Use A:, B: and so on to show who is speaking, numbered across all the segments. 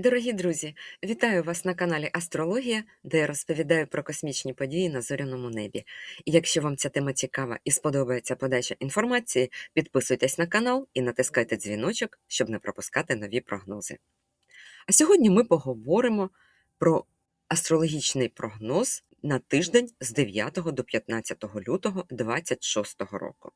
A: Дорогі друзі, вітаю вас на каналі Астрологія, де я розповідаю про космічні події на зоряному небі. Якщо вам ця тема цікава і сподобається подача інформації, підписуйтесь на канал і натискайте дзвіночок, щоб не пропускати нові прогнози. А сьогодні ми поговоримо про астрологічний прогноз на тиждень з 9 до 15 лютого 2026 року.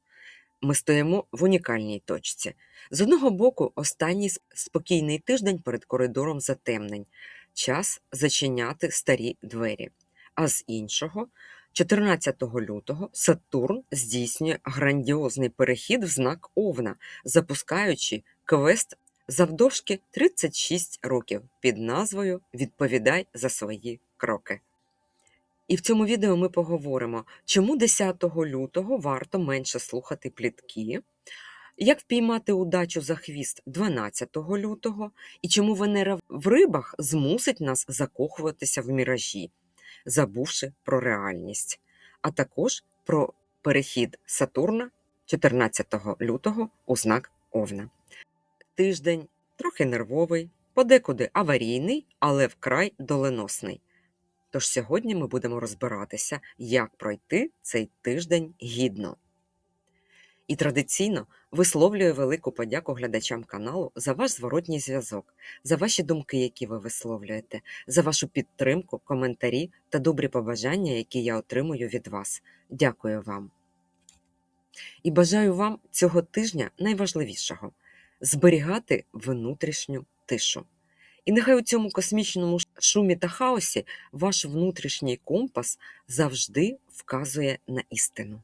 A: Ми стоїмо в унікальній точці. З одного боку, останній спокійний тиждень перед коридором затемнень, час зачиняти старі двері. А з іншого, 14 лютого Сатурн здійснює грандіозний перехід в знак Овна, запускаючи квест завдовжки 36 років під назвою Відповідай за свої кроки. І в цьому відео ми поговоримо, чому 10 лютого варто менше слухати плітки, як впіймати удачу за хвіст 12 лютого, і чому Венера в рибах змусить нас закохуватися в міражі, забувши про реальність, а також про перехід Сатурна 14 лютого у знак Овна. Тиждень трохи нервовий, подекуди аварійний, але вкрай доленосний. Тож сьогодні ми будемо розбиратися, як пройти цей тиждень гідно. І традиційно висловлюю велику подяку глядачам каналу за ваш зворотній зв'язок, за ваші думки, які ви висловлюєте, за вашу підтримку, коментарі та добрі побажання, які я отримую від вас. Дякую вам. І бажаю вам цього тижня найважливішого зберігати внутрішню тишу. І нехай у цьому космічному шумі та хаосі ваш внутрішній компас завжди вказує на істину.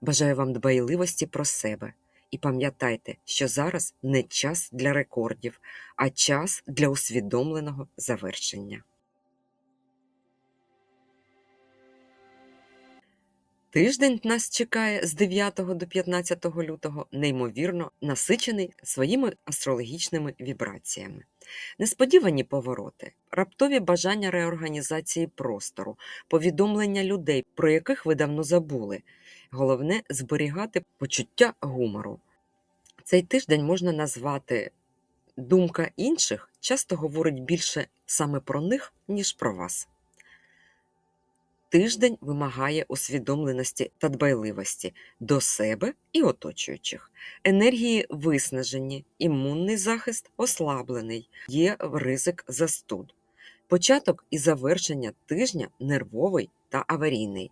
A: Бажаю вам дбайливості про себе і пам'ятайте, що зараз не час для рекордів, а час для усвідомленого завершення. Тиждень нас чекає з 9 до 15 лютого, неймовірно насичений своїми астрологічними вібраціями. Несподівані повороти, раптові бажання реорганізації простору, повідомлення людей, про яких ви давно забули. Головне зберігати почуття гумору. Цей тиждень можна назвати думка інших часто говорить більше саме про них, ніж про вас. Тиждень вимагає усвідомленості та дбайливості до себе і оточуючих. Енергії виснажені, імунний захист ослаблений, є ризик застуд. Початок і завершення тижня нервовий та аварійний.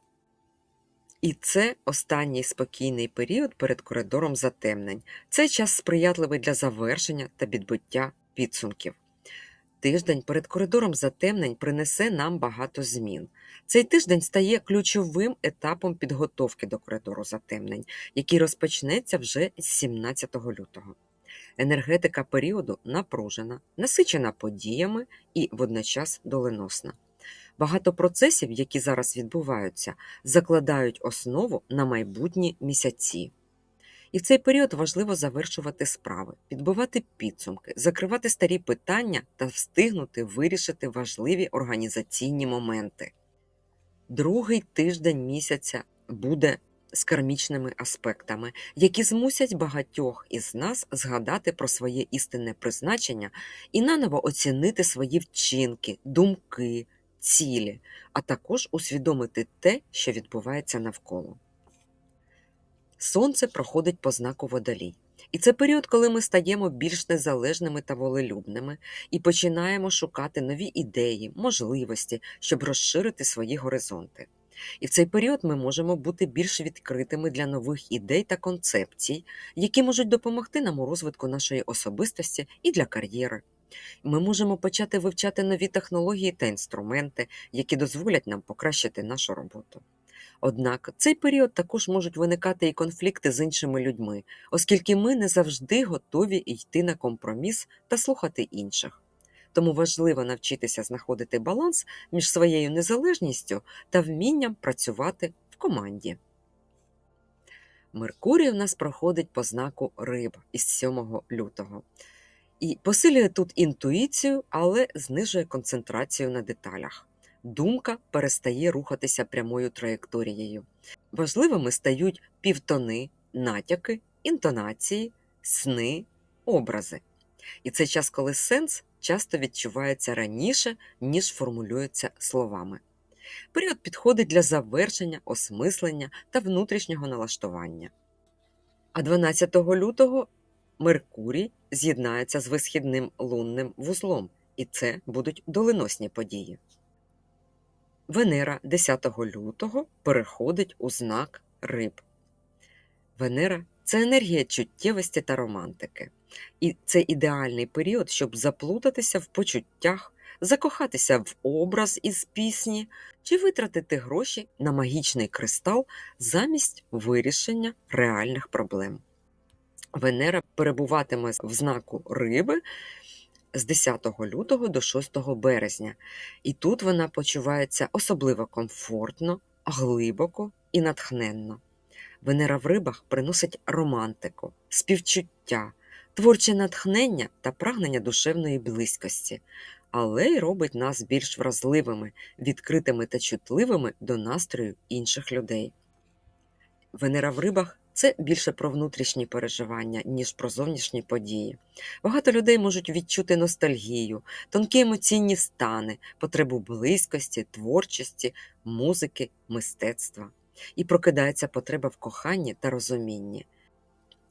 A: І це останній спокійний період перед коридором затемнень. Це час сприятливий для завершення та підбиття підсумків. Тиждень перед коридором затемнень принесе нам багато змін. Цей тиждень стає ключовим етапом підготовки до коридору затемнень, який розпочнеться вже з 17 лютого. Енергетика періоду напружена, насичена подіями і водночас доленосна. Багато процесів, які зараз відбуваються, закладають основу на майбутні місяці. І в цей період важливо завершувати справи, підбивати підсумки, закривати старі питання та встигнути вирішити важливі організаційні моменти. Другий тиждень місяця буде з кармічними аспектами, які змусять багатьох із нас згадати про своє істинне призначення і наново оцінити свої вчинки, думки, цілі, а також усвідомити те, що відбувається навколо. Сонце проходить по знаку водолій. І це період, коли ми стаємо більш незалежними та волелюбними і починаємо шукати нові ідеї, можливості, щоб розширити свої горизонти. І в цей період ми можемо бути більш відкритими для нових ідей та концепцій, які можуть допомогти нам у розвитку нашої особистості і для кар'єри. Ми можемо почати вивчати нові технології та інструменти, які дозволять нам покращити нашу роботу. Однак цей період також можуть виникати і конфлікти з іншими людьми, оскільки ми не завжди готові йти на компроміс та слухати інших. Тому важливо навчитися знаходити баланс між своєю незалежністю та вмінням працювати в команді. Меркурій у нас проходить по знаку риб із 7 лютого і посилює тут інтуїцію, але знижує концентрацію на деталях. Думка перестає рухатися прямою траєкторією. Важливими стають півтони, натяки, інтонації, сни, образи. І це час, коли сенс часто відчувається раніше, ніж формулюється словами. Період підходить для завершення, осмислення та внутрішнього налаштування. А 12 лютого Меркурій з'єднається з висхідним лунним вузлом, і це будуть доленосні події. Венера 10 лютого переходить у знак Риб. Венера це енергія чуттєвості та романтики. І це ідеальний період, щоб заплутатися в почуттях, закохатися в образ із пісні чи витратити гроші на магічний кристал замість вирішення реальних проблем. Венера перебуватиме в знаку Риби з 10 лютого до 6 березня, і тут вона почувається особливо комфортно, глибоко і натхненно. Венера в рибах приносить романтику, співчуття, творче натхнення та прагнення душевної близькості, але й робить нас більш вразливими, відкритими та чутливими до настрою інших людей. Венера в рибах це більше про внутрішні переживання, ніж про зовнішні події. Багато людей можуть відчути ностальгію, тонкі емоційні стани, потребу близькості, творчості, музики, мистецтва. І прокидається потреба в коханні та розумінні.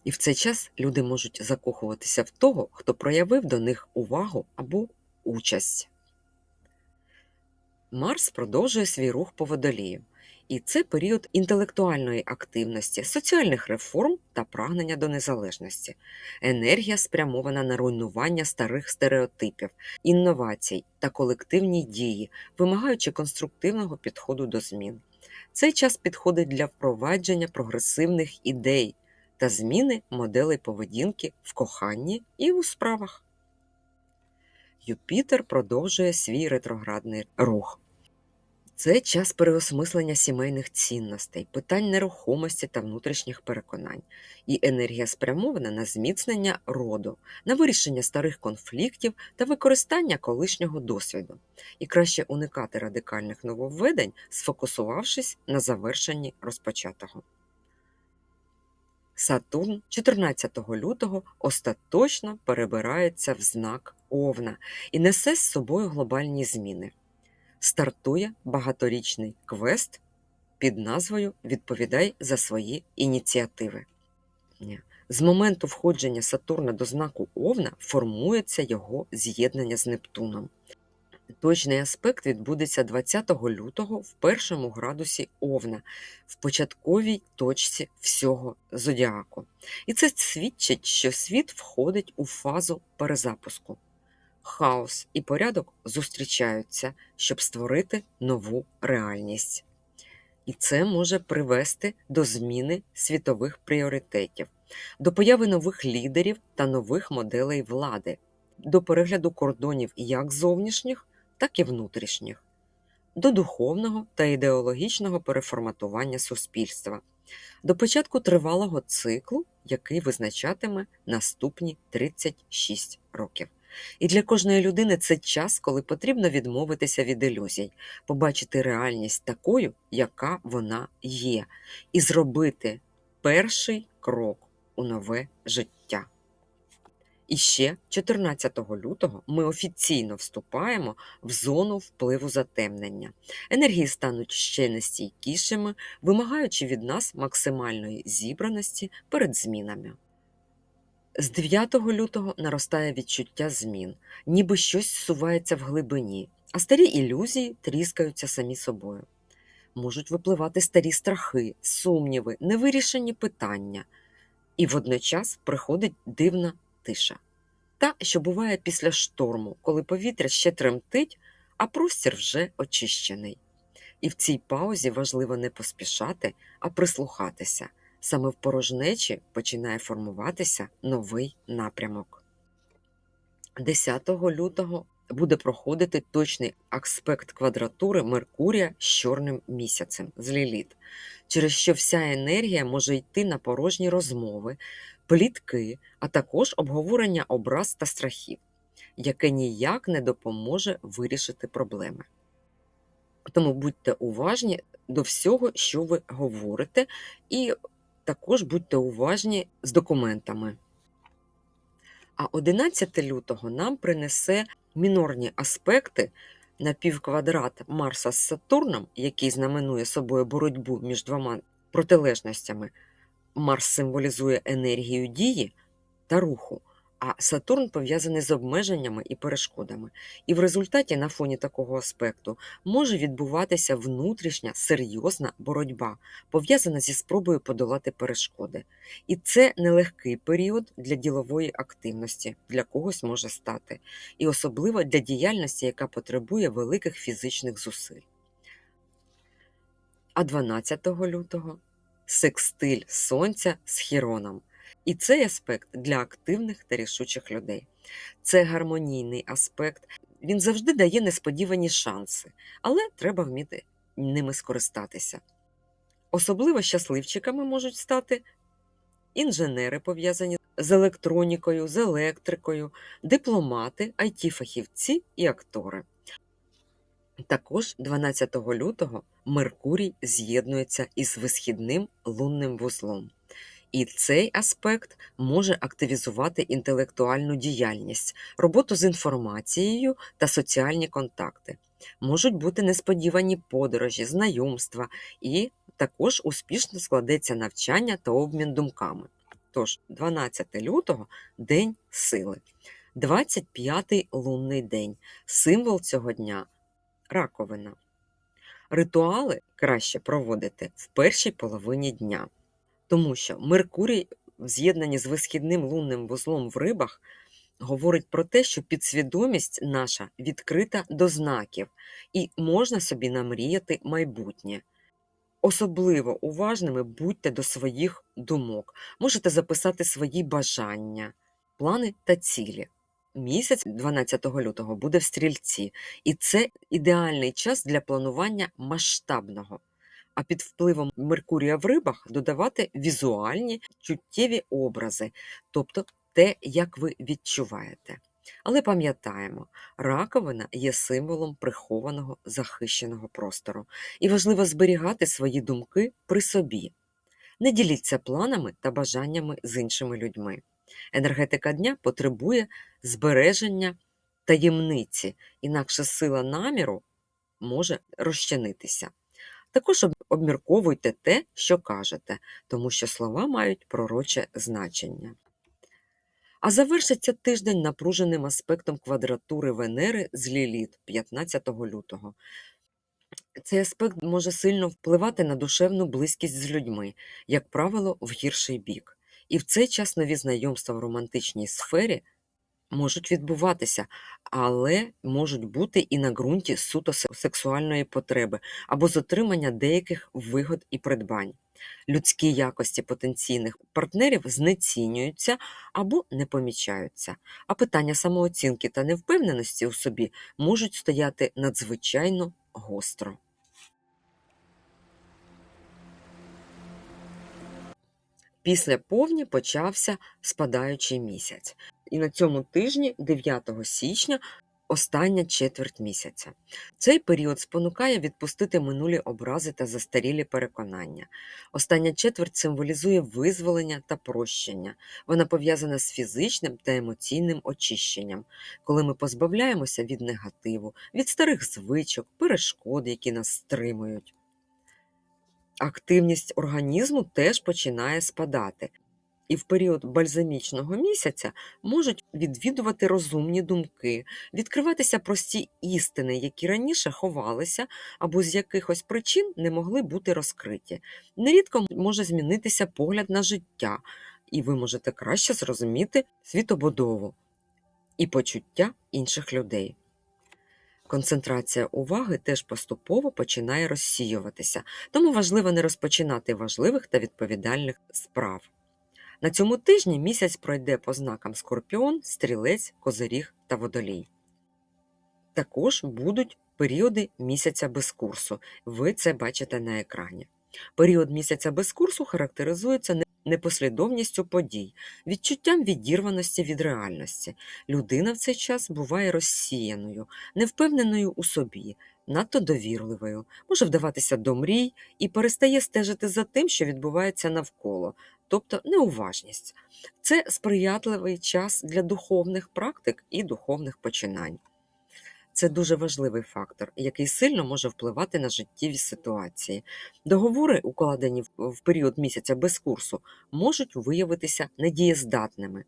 A: І в цей час люди можуть закохуватися в того, хто проявив до них увагу або участь. Марс продовжує свій рух по водолію. І це період інтелектуальної активності, соціальних реформ та прагнення до незалежності. Енергія спрямована на руйнування старих стереотипів, інновацій та колективні дії, вимагаючи конструктивного підходу до змін. Цей час підходить для впровадження прогресивних ідей та зміни моделей поведінки в коханні і у справах. Юпітер продовжує свій ретроградний рух. Це час переосмислення сімейних цінностей, питань нерухомості та внутрішніх переконань, і енергія спрямована на зміцнення роду, на вирішення старих конфліктів та використання колишнього досвіду, і краще уникати радикальних нововведень, сфокусувавшись на завершенні розпочатого. Сатурн 14 лютого остаточно перебирається в знак Овна і несе з собою глобальні зміни стартує багаторічний квест під назвою Відповідай за свої ініціативи. З моменту входження Сатурна до знаку Овна формується його з'єднання з Нептуном. Точний аспект відбудеться 20 лютого в першому градусі Овна, в початковій точці всього зодіаку. І це свідчить, що світ входить у фазу перезапуску хаос і порядок зустрічаються, щоб створити нову реальність. І це може привести до зміни світових пріоритетів, до появи нових лідерів та нових моделей влади, до перегляду кордонів як зовнішніх, так і внутрішніх, до духовного та ідеологічного переформатування суспільства, до початку тривалого циклу, який визначатиме наступні 36 років. І для кожної людини це час, коли потрібно відмовитися від ілюзій, побачити реальність такою, яка вона є, і зробити перший крок у нове життя. І ще 14 лютого ми офіційно вступаємо в зону впливу затемнення. Енергії стануть ще нестійкішими, вимагаючи від нас максимальної зібраності перед змінами. З 9 лютого наростає відчуття змін, ніби щось сувається в глибині, а старі ілюзії тріскаються самі собою. Можуть випливати старі страхи, сумніви, невирішені питання, і водночас приходить дивна тиша. Та, що буває після шторму, коли повітря ще тремтить, а простір вже очищений. І в цій паузі важливо не поспішати, а прислухатися. Саме в порожнечі починає формуватися новий напрямок. 10 лютого буде проходити точний аспект квадратури Меркурія з чорним місяцем з ліліт, через що вся енергія може йти на порожні розмови, плітки, а також обговорення образ та страхів, яке ніяк не допоможе вирішити проблеми. Тому будьте уважні до всього, що ви говорите, і також будьте уважні з документами. А 11 лютого нам принесе мінорні аспекти на півквадрат Марса з Сатурном, який знаменує собою боротьбу між двома протилежностями. Марс символізує енергію дії та руху, а Сатурн пов'язаний з обмеженнями і перешкодами. І в результаті на фоні такого аспекту може відбуватися внутрішня серйозна боротьба, пов'язана зі спробою подолати перешкоди. І це нелегкий період для ділової активності, для когось може стати, і особливо для діяльності, яка потребує великих фізичних зусиль. А 12 лютого секстиль Сонця з Хіроном. І цей аспект для активних та рішучих людей. Це гармонійний аспект. Він завжди дає несподівані шанси, але треба вміти ними скористатися. Особливо щасливчиками можуть стати інженери, пов'язані з електронікою, з електрикою, дипломати, IT-фахівці і актори. Також 12 лютого Меркурій з'єднується із висхідним лунним вузлом. І цей аспект може активізувати інтелектуальну діяльність, роботу з інформацією та соціальні контакти. Можуть бути несподівані подорожі, знайомства, і також успішно складеться навчання та обмін думками. Тож, 12 лютого День сили, 25-й лунний день. Символ цього дня раковина. Ритуали краще проводити в першій половині дня. Тому що Меркурій в з'єднанні з висхідним лунним вузлом в рибах говорить про те, що підсвідомість наша відкрита до знаків, і можна собі намріяти майбутнє. Особливо уважними будьте до своїх думок, можете записати свої бажання, плани та цілі. Місяць 12 лютого буде в стрільці, і це ідеальний час для планування масштабного а під впливом Меркурія в рибах додавати візуальні чуттєві образи, тобто те, як ви відчуваєте. Але пам'ятаємо, раковина є символом прихованого захищеного простору, і важливо зберігати свої думки при собі. Не діліться планами та бажаннями з іншими людьми. Енергетика дня потребує збереження таємниці, інакше сила наміру може розчинитися. Також обмірковуйте те, що кажете, тому що слова мають пророче значення. А завершиться тиждень напруженим аспектом квадратури Венери з Ліліт 15 лютого. Цей аспект може сильно впливати на душевну близькість з людьми, як правило, в гірший бік. І в цей час нові знайомства в романтичній сфері можуть відбуватися, але можуть бути і на ґрунті суто сексуальної потреби або з отримання деяких вигод і придбань. Людські якості потенційних партнерів знецінюються або не помічаються, а питання самооцінки та невпевненості у собі можуть стояти надзвичайно гостро. Після повні почався спадаючий місяць. І на цьому тижні, 9 січня, остання четверть місяця. Цей період спонукає відпустити минулі образи та застарілі переконання. Остання четверть символізує визволення та прощення. Вона пов'язана з фізичним та емоційним очищенням, коли ми позбавляємося від негативу, від старих звичок, перешкод, які нас стримують. Активність організму теж починає спадати і в період бальзамічного місяця можуть відвідувати розумні думки, відкриватися прості істини, які раніше ховалися або з якихось причин не могли бути розкриті. Нерідко може змінитися погляд на життя, і ви можете краще зрозуміти світобудову і почуття інших людей. Концентрація уваги теж поступово починає розсіюватися, тому важливо не розпочинати важливих та відповідальних справ. На цьому тижні місяць пройде по знакам Скорпіон, Стрілець, Козиріг та Водолій. Також будуть періоди місяця без курсу. Ви це бачите на екрані. Період місяця без курсу характеризується непослідовністю подій, відчуттям відірваності від реальності. Людина в цей час буває розсіяною, невпевненою у собі, надто довірливою, може вдаватися до мрій і перестає стежити за тим, що відбувається навколо, тобто неуважність. Це сприятливий час для духовних практик і духовних починань. Це дуже важливий фактор, який сильно може впливати на життєві ситуації. Договори, укладені в- період місяця без курсу, можуть виявитися недієздатними.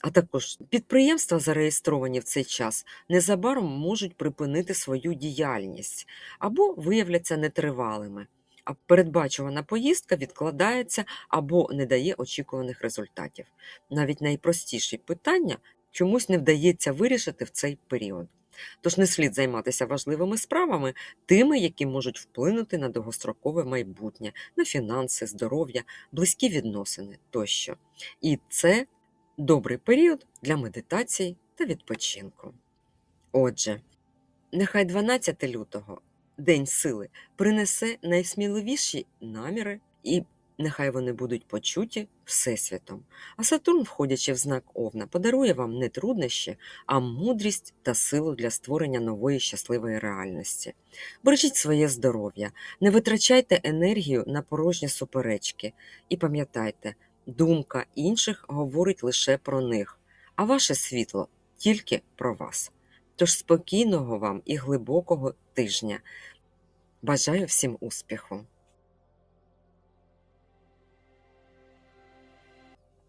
A: А також підприємства, зареєстровані в цей час, незабаром можуть припинити свою діяльність або виявляться нетривалими. А передбачувана поїздка відкладається або не дає очікуваних результатів. Навіть найпростіші питання чомусь не вдається вирішити в цей період. Тож не слід займатися важливими справами, тими, які можуть вплинути на довгострокове майбутнє, на фінанси, здоров'я, близькі відносини тощо. І це добрий період для медитації та відпочинку. Отже, нехай 12 лютого, День сили, принесе найсміливіші наміри, і нехай вони будуть почуті Всесвітом. А Сатурн, входячи в знак Овна, подарує вам не труднощі, а мудрість та силу для створення нової щасливої реальності. Бережіть своє здоров'я, не витрачайте енергію на порожні суперечки. І пам'ятайте, думка інших говорить лише про них, а ваше світло тільки про вас. Тож спокійного вам і глибокого тижня. Бажаю всім успіху!